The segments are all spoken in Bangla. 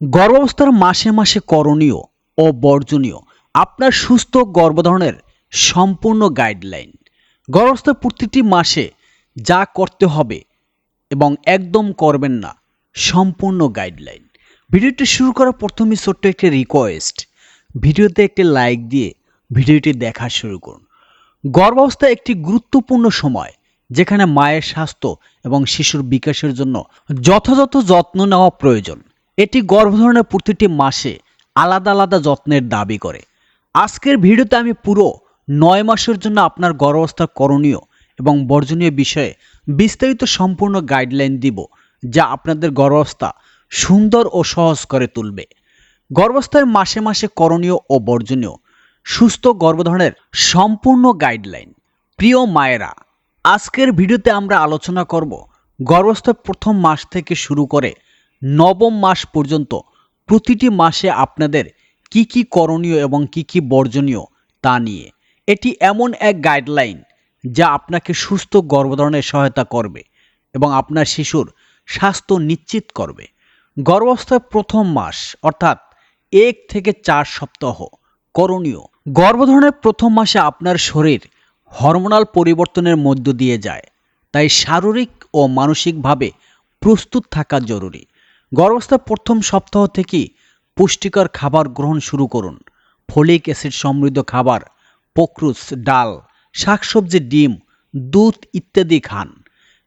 গর্ভাবস্থার মাসে মাসে করণীয় ও বর্জনীয়। আপনার সুস্থ গর্ভধারণের সম্পূর্ণ গাইডলাইন গর্ভাবস্থার প্রতিটি মাসে যা করতে হবে এবং একদম করবেন না, সম্পূর্ণ গাইডলাইন ভিডিওটি শুরু করার প্রথমে ছোট্ট একটি রিকোয়েস্ট ভিডিওতে একটি লাইক দিয়ে ভিডিওটি দেখা শুরু করুন। গর্ভাবস্থা একটি গুরুত্বপূর্ণ সময়, যেখানে মায়ের স্বাস্থ্য এবং শিশুর বিকাশের জন্য যথাযথ যত্ন নেওয়া প্রয়োজন। এটি গর্ভধারণের প্রতিটি মাসে আলাদা আলাদা যত্নের দাবি করে। আজকের ভিডিওতে আমি পুরো নয় মাসের জন্য আপনার গর্ভাবস্থার করণীয় এবং বর্জনীয় বিষয়ে বিস্তারিত সম্পূর্ণ গাইডলাইন দিব, যা আপনাদের গর্ভাবস্থা সুন্দর ও সহজ করে তুলবে। গর্ভাবস্থায় মাসে মাসে করণীয় ও বর্জনীয় সুস্থ গর্ভধারণের সম্পূর্ণ গাইডলাইন। প্রিয় মায়েরা, আজকের ভিডিওতে আমরা আলোচনা করব গর্ভস্থের প্রথম মাস থেকে শুরু করে নবম মাস পর্যন্ত প্রতিটি মাসে আপনাদের কি কি করণীয় এবং কি কি বর্জনীয় তা নিয়ে। এটি এমন এক গাইডলাইন যা আপনাকে সুস্থ গর্ভধারণে সহায়তা করবে এবং আপনার শিশুর স্বাস্থ্য নিশ্চিত করবে। গর্ভাবস্থার প্রথম মাস অর্থাৎ এক থেকে চার সপ্তাহ করণীয়। গর্ভধারণের প্রথম মাসে আপনার শরীর হরমোনাল পরিবর্তনের মধ্য দিয়ে যায়, তাই শারীরিক ও মানসিকভাবে প্রস্তুত থাকা জরুরি। গর্ভাবস্থার প্রথম সপ্তাহ থেকেই পুষ্টিকর খাবার গ্রহণ শুরু করুন। ফলিক অ্যাসিড সমৃদ্ধ খাবার পক্রুস ডাল, শাকসবজি, ডিম, দুধ ইত্যাদি খান।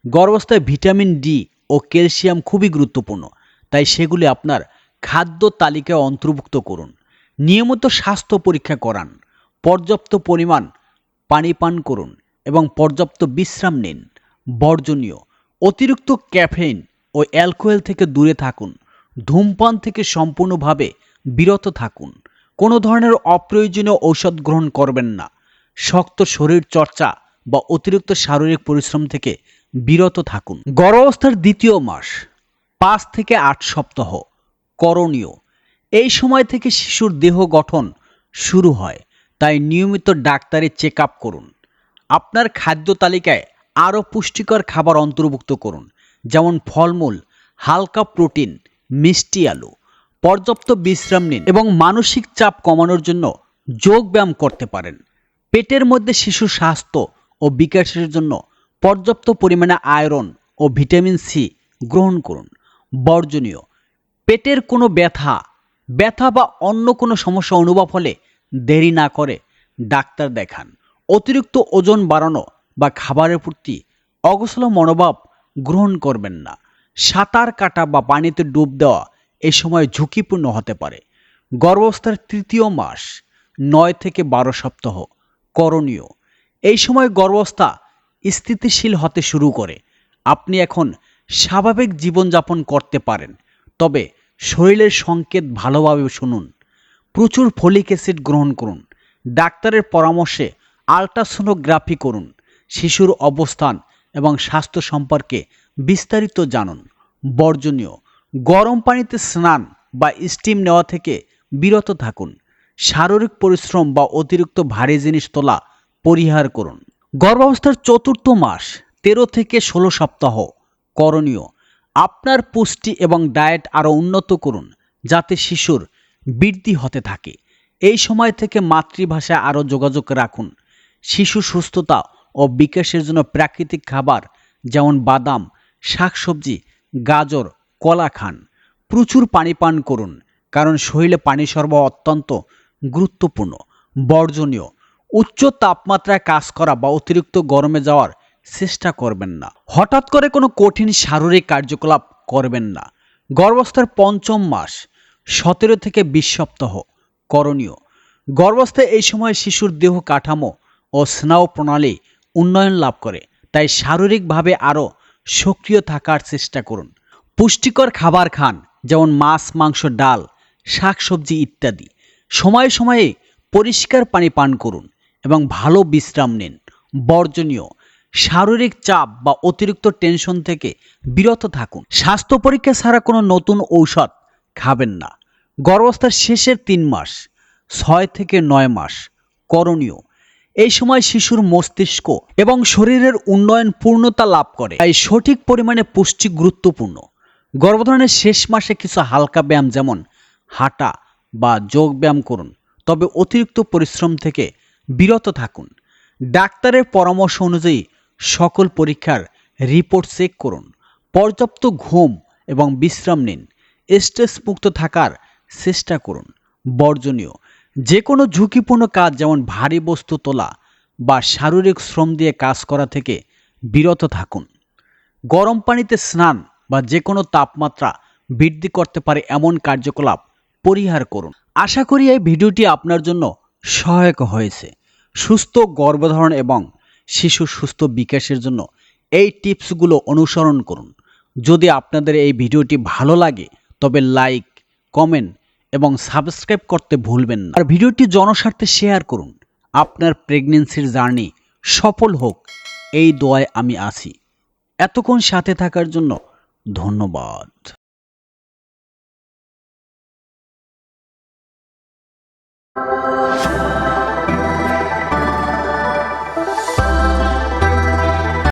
গর্ভাবস্থায় ভিটামিন ডি ও ক্যালসিয়াম খুবই গুরুত্বপূর্ণ, তাই সেগুলি আপনার খাদ্য তালিকায় অন্তর্ভুক্ত করুন। নিয়মিত স্বাস্থ্য পরীক্ষা করান, পর্যাপ্ত পরিমাণ পানি পান করুন এবং পর্যাপ্ত বিশ্রাম নিন। বর্জনীয়, অতিরিক্ত ক্যাফেইন ও অ্যালকোহল থেকে দূরে থাকুন। ধূমপান থেকে সম্পূর্ণভাবে বিরত থাকুন। কোনো ধরনের অপ্রয়োজনীয় ঔষধ গ্রহণ করবেন না। শক্ত শরীর চর্চা বা অতিরিক্ত শারীরিক পরিশ্রম থেকে বিরত থাকুন। গর্ভাবস্থার দ্বিতীয় মাস, পাঁচ থেকে আট সপ্তাহ, করণীয়। এই সময় থেকে শিশুর দেহ গঠন শুরু হয়, তাই নিয়মিত ডাক্তারি চেক করুন। আপনার খাদ্য তালিকায় আরও পুষ্টিকর খাবার অন্তর্ভুক্ত করুন। যেমন ফলমূল, হালকা প্রোটিন, মিষ্টি আলু, পর্যাপ্ত বিশ্রাম নিন এবং মানসিক চাপ কমানোর জন্য যোগ ব্যায়াম করতে পারেন। পেটের মধ্যে শিশুর স্বাস্থ্য ও বিকাশের জন্য পর্যাপ্ত পরিমাণে আয়রন ও ভিটামিন সি গ্রহণ করুন। বর্জনীয়, পেটের কোনো ব্যথা ব্যথা বা অন্য কোনো সমস্যা অনুভব হলে দেরি না করে ডাক্তার দেখান। অতিরিক্ত ওজন বাড়ানো বা খাবারের প্রতি অগোছল মনোভাব গ্রহণ করবেন না। সাঁতার কাটা বা পানিতে ডুব দেওয়া এ সময় ঝুঁকিপূর্ণ হতে পারে। গর্ভাবস্থার তৃতীয় মাস, নয় থেকে বারো সপ্তাহ, করণীয়। এই সময় গর্ভাবস্থা স্থিতিশীল হতে শুরু করে। আপনি এখন স্বাভাবিক জীবনযাপন করতে পারেন, তবে শরীরের সংকেত ভালোভাবে শুনুন। প্রচুর ফলিক অ্যাসিড গ্রহণ করুন। ডাক্তারের পরামর্শে আলট্রাসোনোগ্রাফি করুন। শিশুর অবস্থান এবং স্বাস্থ্য সম্পর্কে বিস্তারিত জানুন। বর্জনীয়, গরম পানিতে স্নান বা স্টিম নেওয়া থেকে বিরত থাকুন। শারীরিক পরিশ্রম বা অতিরিক্ত ভারী জিনিস তোলা পরিহার করুন। গর্ভাবস্থার চতুর্থ মাস, তেরো থেকে ষোলো সপ্তাহ। করণীয়, আপনার পুষ্টি এবং ডায়েট আরও উন্নত করুন যাতে শিশুর বৃদ্ধি হতে থাকে। এই সময় থেকে মাতৃভাষায় আরও যোগাযোগ রাখুন। শিশু সুস্থতা ও বিকাশের জন্য প্রাকৃতিক খাবার যেমন বাদাম, শাকসবজি, গাজর, কলা খান। প্রচুর পানি পান করুন, কারণ শরীরে পানি সরবরাহ অত্যন্ত গুরুত্বপূর্ণ, বর্জনীয়। উচ্চ তাপমাত্রায় কাজ করা বা অতিরিক্ত গরমে যাওয়ার চেষ্টা করবেন না। হঠাৎ করে কোনো কঠিন শারীরিক কার্যকলাপ করবেন না। গর্ভাবস্থার পঞ্চম মাস, সতেরো থেকে বিশ সপ্তাহ, করণীয়। গর্ভাবস্থায় এই সময় শিশুর দেহ কাঠামো ও স্নায়ু প্রণালী উন্নয়ন লাভ করে। তাই শারীরিকভাবে আরও সক্রিয় থাকার চেষ্টা করুন। পুষ্টিকর খাবার খান, যেমন মাছ, মাংস, ডাল, শাকসবজি ইত্যাদি। সময়ে সময়ে পরিষ্কার পানি পান করুন এবং ভালো বিশ্রাম নিন। বর্জনীয়, শারীরিক চাপ বা অতিরিক্ত টেনশন থেকে বিরত থাকুন। স্বাস্থ্য পরীক্ষা ছাড়া কোনো নতুন ঔষধ খাবেন না। গর্ভাবস্থার শেষের তিন মাস, ছয় থেকে নয় মাস করণীয়। এই সময় শিশুর মস্তিষ্ক এবং শরীরের উন্নয়ন পূর্ণতা লাভ করে। তাই সঠিক পরিমাণে পুষ্টি গুরুত্বপূর্ণ। গর্ভধারণের শেষ মাসে কিছু হালকা ব্যায়াম যেমন হাঁটা বা যোগ ব্যায়াম করুন। তবে অতিরিক্ত পরিশ্রম থেকে বিরত থাকুন। ডাক্তারের পরামর্শ অনুযায়ী সকল পরীক্ষার রিপোর্ট চেক করুন। পর্যাপ্ত ঘুম এবং বিশ্রাম নিন। স্ট্রেস মুক্ত থাকার চেষ্টা করুন। বর্জনীয়। যে কোনো ঝুঁকিপূর্ণ কাজ যেমন ভারী বস্তু তোলা বা শারীরিক শ্রম দিয়ে কাজ করা থেকে বিরত থাকুন। গরম পানিতে স্নান বা যে কোনো তাপমাত্রা বৃদ্ধি করতে পারে এমন কার্যকলাপ পরিহার করুন। আশা করি এই ভিডিওটি আপনার জন্য সহায়ক হয়েছে। সুস্থ গর্ভধারণ এবং শিশু সুস্থ বিকাশের জন্য এই টিপসগুলো অনুসরণ করুন। যদি আপনাদের এই ভিডিওটি ভালো লাগে, তবে লাইক, কমেন্ট এবং সাবস্ক্রাইব করতে ভুলবেন না। আর ভিডিওটি জনস্বার্থে শেয়ার করুন। আপনার প্রেগনেন্সির জার্নি সফল হোক, এই দোয়ায় আমি আছি। এতক্ষণ সাথে থাকার জন্য ধন্যবাদ।